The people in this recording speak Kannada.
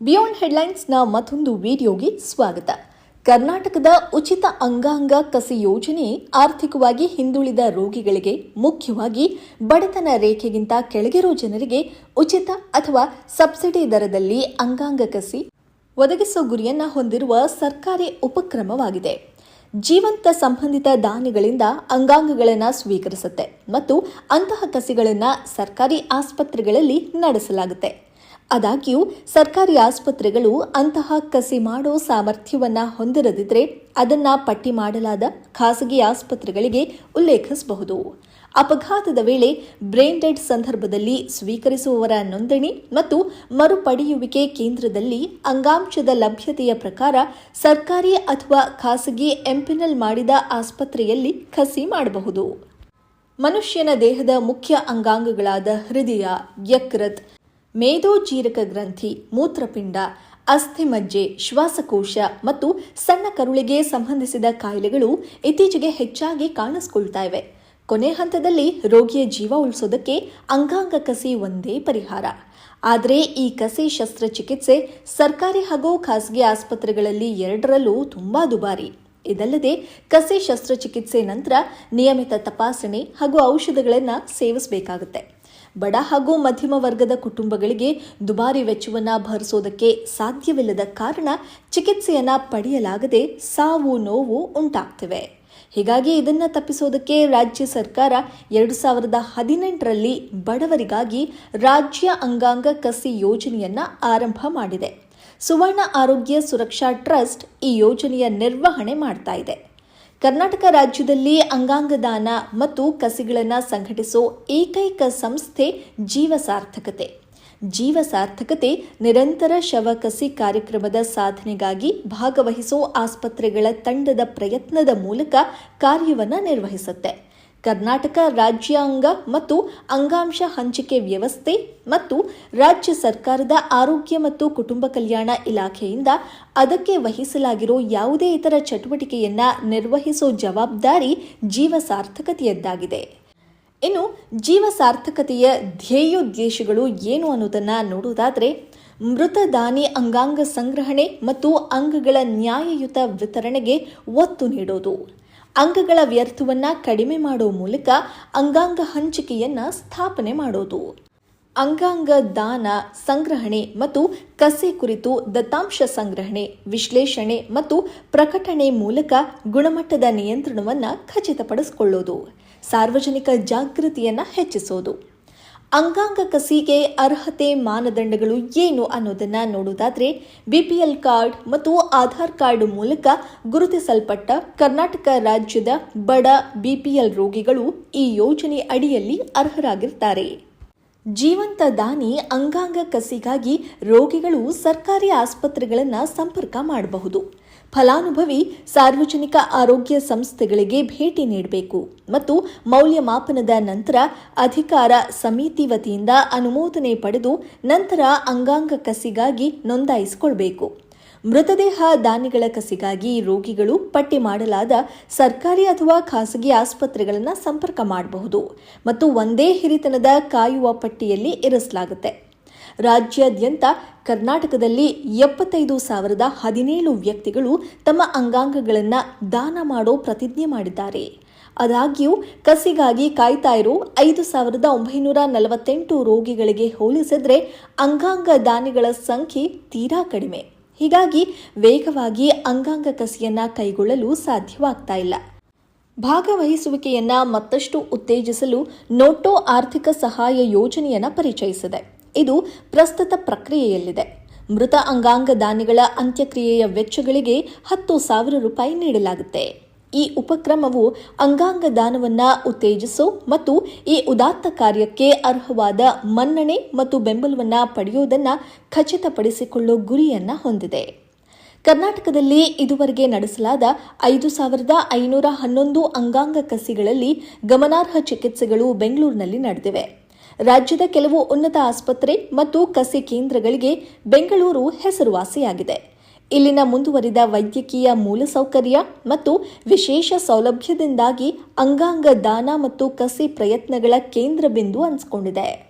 ಬಿಯಾಂಡ್ ಹೆಡ್ಲೈನ್ಸ್ನ ಮತ್ತೊಂದು ವಿಡಿಯೋಗೆ ಸ್ವಾಗತ. ಕರ್ನಾಟಕದ ಉಚಿತ ಅಂಗಾಂಗ ಕಸಿ ಯೋಜನೆ ಆರ್ಥಿಕವಾಗಿ ಹಿಂದುಳಿದ ರೋಗಿಗಳಿಗೆ ಮುಖ್ಯವಾಗಿ ಬಡತನ ರೇಖೆಗಿಂತ ಕೆಳಗಿರೋ ಜನರಿಗೆ ಉಚಿತ ಅಥವಾ ಸಬ್ಸಿಡಿ ದರದಲ್ಲಿ ಅಂಗಾಂಗ ಕಸಿ ಒದಗಿಸುವ ಗುರಿಯನ್ನ ಹೊಂದಿರುವ ಸರ್ಕಾರಿ ಉಪಕ್ರಮವಾಗಿದೆ. ಜೀವಂತ ಸಂಬಂಧಿತ ದಾನಿಗಳಿಂದ ಅಂಗಾಂಗಗಳನ್ನು ಸ್ವೀಕರಿಸುತ್ತೆ ಮತ್ತು ಅಂತಹ ಕಸಿಗಳನ್ನು ಸರ್ಕಾರಿ ಆಸ್ಪತ್ರೆಗಳಲ್ಲಿ ನಡೆಸಲಾಗುತ್ತೆ. ಆದಾಗ್ಯೂ, ಸರ್ಕಾರಿ ಆಸ್ಪತ್ರೆಗಳು ಅಂತಹ ಕಸಿ ಮಾಡೋ ಸಾಮರ್ಥ್ಯವನ್ನು ಹೊಂದಿರದಿದ್ರೆ ಅದನ್ನ ಪಟ್ಟಿ ಮಾಡಲಾದ ಖಾಸಗಿ ಆಸ್ಪತ್ರೆಗಳಿಗೆ ಉಲ್ಲೇಖಿಸಬಹುದು. ಅಪಘಾತದ ವೇಳೆ ಬ್ರೈನ್ ಡೆಡ್ ಸಂದರ್ಭದಲ್ಲಿ ಸ್ವೀಕರಿಸುವವರ ನೋಂದಣಿ ಮತ್ತು ಮರುಪಡೆಯುವಿಕೆ ಕೇಂದ್ರದಲ್ಲಿ ಅಂಗಾಂಶದ ಲಭ್ಯತೆಯ ಪ್ರಕಾರ ಸರ್ಕಾರಿ ಅಥವಾ ಖಾಸಗಿ ಎಂಪಿನಲ್ ಮಾಡಿದ ಆಸ್ಪತ್ರೆಯಲ್ಲಿ ಕಸಿ ಮಾಡಬಹುದು. ಮನುಷ್ಯನ ದೇಹದ ಮುಖ್ಯ ಅಂಗಾಂಗಗಳಾದ ಹೃದಯ, ಯಕೃತ್ ಮೇದೋಜೀರಕ ಗ್ರಂಥಿ, ಮೂತ್ರಪಿಂಡ ಅಸ್ಥಿಮಜ್ಜೆ ಶ್ವಾಸಕೋಶ ಮತ್ತು ಸಣ್ಣ ಕರುಳಿಗೆ ಸಂಬಂಧಿಸಿದ ಕಾಯಿಲೆಗಳು ಇತ್ತೀಚೆಗೆ ಹೆಚ್ಚಾಗಿ ಕಾಣಿಸಿಕೊಳ್ತಾ ಇವೆ. ಕೊನೆ ಹಂತದಲ್ಲಿ ರೋಗಿಯ ಜೀವ ಉಳಿಸೋದಕ್ಕೆ ಅಂಗಾಂಗ ಕಸಿ ಒಂದೇ ಪರಿಹಾರ. ಆದರೆ ಈ ಕಸಿ ಶಸ್ತ್ರಚಿಕಿತ್ಸೆ ಸರ್ಕಾರಿ ಹಾಗೂ ಖಾಸಗಿ ಆಸ್ಪತ್ರೆಗಳಲ್ಲಿ ಎರಡರಲ್ಲೂ ತುಂಬಾ ದುಬಾರಿ. ಇದಲ್ಲದೆ ಕಸಿ ಶಸ್ತ್ರಚಿಕಿತ್ಸೆ ನಂತರ ನಿಯಮಿತ ತಪಾಸಣೆ ಹಾಗೂ ಔಷಧಗಳನ್ನು ಸೇವಿಸಬೇಕಾಗುತ್ತೆ. ಬಡ ಹಾಗೂ ಮಧ್ಯಮ ವರ್ಗದ ಕುಟುಂಬಗಳಿಗೆ ದುಬಾರಿ ವೆಚ್ಚವನ್ನು ಭರಿಸೋದಕ್ಕೆ ಸಾಧ್ಯವಿಲ್ಲದ ಕಾರಣ ಚಿಕಿತ್ಸೆಯನ್ನು ಪಡೆಯಲಾಗದೆ ಸಾವು ನೋವು ಉಂಟಾಗ್ತಿವೆ. ಹೀಗಾಗಿ ಇದನ್ನು ತಪ್ಪಿಸೋದಕ್ಕೆ ರಾಜ್ಯ ಸರ್ಕಾರ ಎರಡು ಸಾವಿರದ ಹದಿನೆಂಟರಲ್ಲಿ ಬಡವರಿಗಾಗಿ ರಾಜ್ಯ ಅಂಗಾಂಗ ಕಸಿ ಯೋಜನೆಯನ್ನು ಆರಂಭ ಮಾಡಿದೆ. ಸುವರ್ಣ ಆರೋಗ್ಯ ಸುರಕ್ಷಾ ಟ್ರಸ್ಟ್ ಈ ಯೋಜನೆಯ ನಿರ್ವಹಣೆ ಮಾಡ್ತಾ ಇದೆ. ಕರ್ನಾಟಕ ರಾಜ್ಯದಲ್ಲಿ ಅಂಗಾಂಗ ದಾನ ಮತ್ತು ಕಸಿಗಳನ್ನು ಸಂಘಟಿಸೋ ಏಕೈಕ ಸಂಸ್ಥೆ ಜೀವ ಸಾರ್ಥಕತೆ. ಜೀವ ಸಾರ್ಥಕತೆ ನಿರಂತರ ಶವ ಕಸಿ ಕಾರ್ಯಕ್ರಮದ ಸಾಧನೆಗಾಗಿ ಭಾಗವಹಿಸೋ ಆಸ್ಪತ್ರೆಗಳ ತಂಡದ ಪ್ರಯತ್ನದ ಮೂಲಕ ಕಾರ್ಯವನ್ನು ನಿರ್ವಹಿಸುತ್ತೆ. ಕರ್ನಾಟಕ ರಾಜ್ಯಾಂಗ ಮತ್ತು ಅಂಗಾಂಶ ಹಂಚಿಕೆ ವ್ಯವಸ್ಥೆ ಮತ್ತು ರಾಜ್ಯ ಸರ್ಕಾರದ ಆರೋಗ್ಯ ಮತ್ತು ಕುಟುಂಬ ಕಲ್ಯಾಣ ಇಲಾಖೆಯಿಂದ ಅದಕ್ಕೆ ವಹಿಸಲಾಗಿರೋ ಯಾವುದೇ ಇತರ ಚಟುವಟಿಕೆಯನ್ನ ನಿರ್ವಹಿಸೋ ಜವಾಬ್ದಾರಿ ಜೀವ ಸಾರ್ಥಕತೆಯದ್ದಾಗಿದೆ. ಇನ್ನು ಜೀವ ಸಾರ್ಥಕತೆಯ ಧ್ಯೇಯೋದ್ದೇಶಗಳು ಏನು ಅನ್ನೋದನ್ನ ನೋಡುವುದಾದ್ರೆ, ಮೃತದಾನಿ ಅಂಗಾಂಗ ಸಂಗ್ರಹಣೆ ಮತ್ತು ಅಂಗಗಳ ನ್ಯಾಯಯುತ ವಿತರಣೆಗೆ ಒತ್ತು ನೀಡೋದು. ಅಂಗಗಳ ವ್ಯರ್ಥವನ್ನ ಕಡಿಮೆ ಮಾಡುವ ಮೂಲಕ ಅಂಗಾಂಗ ಹಂಚಿಕೆಯನ್ನ ಸ್ಥಾಪನೆ ಮಾಡೋದು. ಅಂಗಾಂಗ ದಾನ, ಸಂಗ್ರಹಣೆ ಮತ್ತು ಕಸೆ ಕುರಿತು ದತ್ತಾಂಶ ಸಂಗ್ರಹಣೆ, ವಿಶ್ಲೇಷಣೆ ಮತ್ತು ಪ್ರಕಟಣೆ ಮೂಲಕ ಗುಣಮಟ್ಟದ ನಿಯಂತ್ರಣವನ್ನು ಖಚಿತಪಡಿಸಿಕೊಳ್ಳೋದು. ಸಾರ್ವಜನಿಕ ಜಾಗೃತಿಯನ್ನು ಹೆಚ್ಚಿಸೋದು. ಅಂಗಾಂಗ ಕಸಿಗೆ ಅರ್ಹತೆ ಮಾನದಂಡಗಳು ಏನು ಅನ್ನೋದನ್ನ ನೋಡುವುದಾದ್ರೆ ಬಿಪಿಎಲ್ ಕಾರ್ಡ್ ಮತ್ತು ಆಧಾರ್ ಕಾರ್ಡ್ ಮೂಲಕ ಗುರುತಿಸಲ್ಪಟ್ಟ ಕರ್ನಾಟಕ ರಾಜ್ಯದ ಬಡ ಬಿಪಿಎಲ್ ರೋಗಿಗಳು ಈ ಯೋಜನೆ ಅಡಿಯಲ್ಲಿ ಅರ್ಹರಾಗಿರ್ತಾರೆ. ಜೀವಂತ ದಾನಿ ಅಂಗಾಂಗ ಕಸಿಗಾಗಿ ರೋಗಿಗಳು ಸರ್ಕಾರಿ ಆಸ್ಪತ್ರೆಗಳನ್ನು ಸಂಪರ್ಕ ಮಾಡಬಹುದು. ಫಲಾನುಭವಿ ಸಾರ್ವಜನಿಕ ಆರೋಗ್ಯ ಸಂಸ್ಥೆಗಳಿಗೆ ಭೇಟಿ ನೀಡಬೇಕು ಮತ್ತು ಮೌಲ್ಯಮಾಪನದ ನಂತರ ಅಧಿಕಾರ ಸಮಿತಿ ವತಿಯಿಂದ ಅನುಮೋದನೆ ಪಡೆದು ನಂತರ ಅಂಗಾಂಗ ಕಸಿಗಾಗಿ ನೋಂದಾಯಿಸಿಕೊಳ್ಬೇಕು. ಮೃತದೇಹ ದಾನಿಗಳ ಕಸಿಗಾಗಿ ರೋಗಿಗಳು ಪಟ್ಟಿ ಮಾಡಲಾದ ಸರ್ಕಾರಿ ಅಥವಾ ಖಾಸಗಿ ಆಸ್ಪತ್ರೆಗಳನ್ನು ಸಂಪರ್ಕ ಮಾಡಬಹುದು ಮತ್ತು ಒಂದೇ ಹಿರಿತನದ ಕಾಯುವ ಪಟ್ಟಿಯಲ್ಲಿ ಇರಿಸಲಾಗುತ್ತೆ. ರಾಜ್ಯಾದ್ಯಂತ ಕರ್ನಾಟಕದಲ್ಲಿ ಎಪ್ಪತ್ತೈದು ಸಾವಿರದ ಹದಿನೇಳು ವ್ಯಕ್ತಿಗಳು ತಮ್ಮ ಅಂಗಾಂಗಗಳನ್ನು ದಾನ ಮಾಡೋ ಪ್ರತಿಜ್ಞೆ ಮಾಡಿದ್ದಾರೆ. ಆದಾಗ್ಯೂ, ಕಸಿಗಾಗಿ ಕಾಯ್ತಾ ಇರೋ ಐದು ಸಾವಿರದ ಒಂಬೈನೂರ ನಲವತ್ತೆಂಟು ರೋಗಿಗಳಿಗೆ ಹೋಲಿಸಿದ್ರೆ ಅಂಗಾಂಗ ದಾನಿಗಳ ಸಂಖ್ಯೆ ತೀರಾ ಕಡಿಮೆ. ಹೀಗಾಗಿ ವೇಗವಾಗಿ ಅಂಗಾಂಗ ಕಸಿಯನ್ನ ಕೈಗೊಳ್ಳಲು ಸಾಧ್ಯವಾಗ್ತಾ ಇಲ್ಲ. ಭಾಗವಹಿಸುವಿಕೆಯನ್ನ ಮತ್ತಷ್ಟು ಉತ್ತೇಜಿಸಲು ನೋಟೋ ಆರ್ಥಿಕ ಸಹಾಯ ಯೋಜನೆಯನ್ನ ಪರಿಚಯಿಸಿದೆ. ಇದು ಪ್ರಸ್ತುತ ಪ್ರಕ್ರಿಯೆಯಲ್ಲಿದೆ. ಮೃತ ಅಂಗಾಂಗ ದಾನಿಗಳ ಅಂತ್ಯಕ್ರಿಯೆಯ ವೆಚ್ಚಗಳಿಗೆ ಹತ್ತು ಸಾವಿರ ರೂಪಾಯಿ ನೀಡಲಾಗುತ್ತೆ. ಈ ಉಪಕ್ರಮವು ಅಂಗಾಂಗ ದಾನವನ್ನು ಉತ್ತೇಜಿಸೋ ಮತ್ತು ಈ ಉದಾತ್ತ ಕಾರ್ಯಕ್ಕೆ ಅರ್ಹವಾದ ಮನ್ನಣೆ ಮತ್ತು ಬೆಂಬಲವನ್ನು ಪಡೆಯುವುದನ್ನು ಖಚಿತಪಡಿಸಿಕೊಳ್ಳೋ ಗುರಿಯನ್ನು ಹೊಂದಿದೆ. ಕರ್ನಾಟಕದಲ್ಲಿ ಇದುವರೆಗೆ ನಡೆಸಲಾದ ಐದು ಸಾವಿರದ ಐನೂರ ಹನ್ನೊಂದು ಅಂಗಾಂಗ ಕಸಿಗಳಲ್ಲಿ ಗಮನಾರ್ಹ ಚಿಕಿತ್ಸೆಗಳು ಬೆಂಗಳೂರಿನಲ್ಲಿ ನಡೆದಿವೆ. ರಾಜ್ಯದ ಕೆಲವು ಉನ್ನತ ಆಸ್ಪತ್ರೆ ಮತ್ತು ಕಸಿ ಕೇಂದ್ರಗಳಿಗೆ ಬೆಂಗಳೂರು ಹೆಸರುವಾಸಿಯಾಗಿದೆ. ಇಲ್ಲಿನ ಮುಂದುವರಿದ ವೈದ್ಯಕೀಯ ಮೂಲಸೌಕರ್ಯ ಮತ್ತು ವಿಶೇಷ ಸೌಲಭ್ಯದಿಂದಾಗಿ ಅಂಗಾಂಗ ದಾನ ಮತ್ತು ಕಸಿ ಪ್ರಯತ್ನಗಳ ಕೇಂದ್ರ ಬಿಂದು ಅನಿಸಿಕೊಂಡಿದೆ.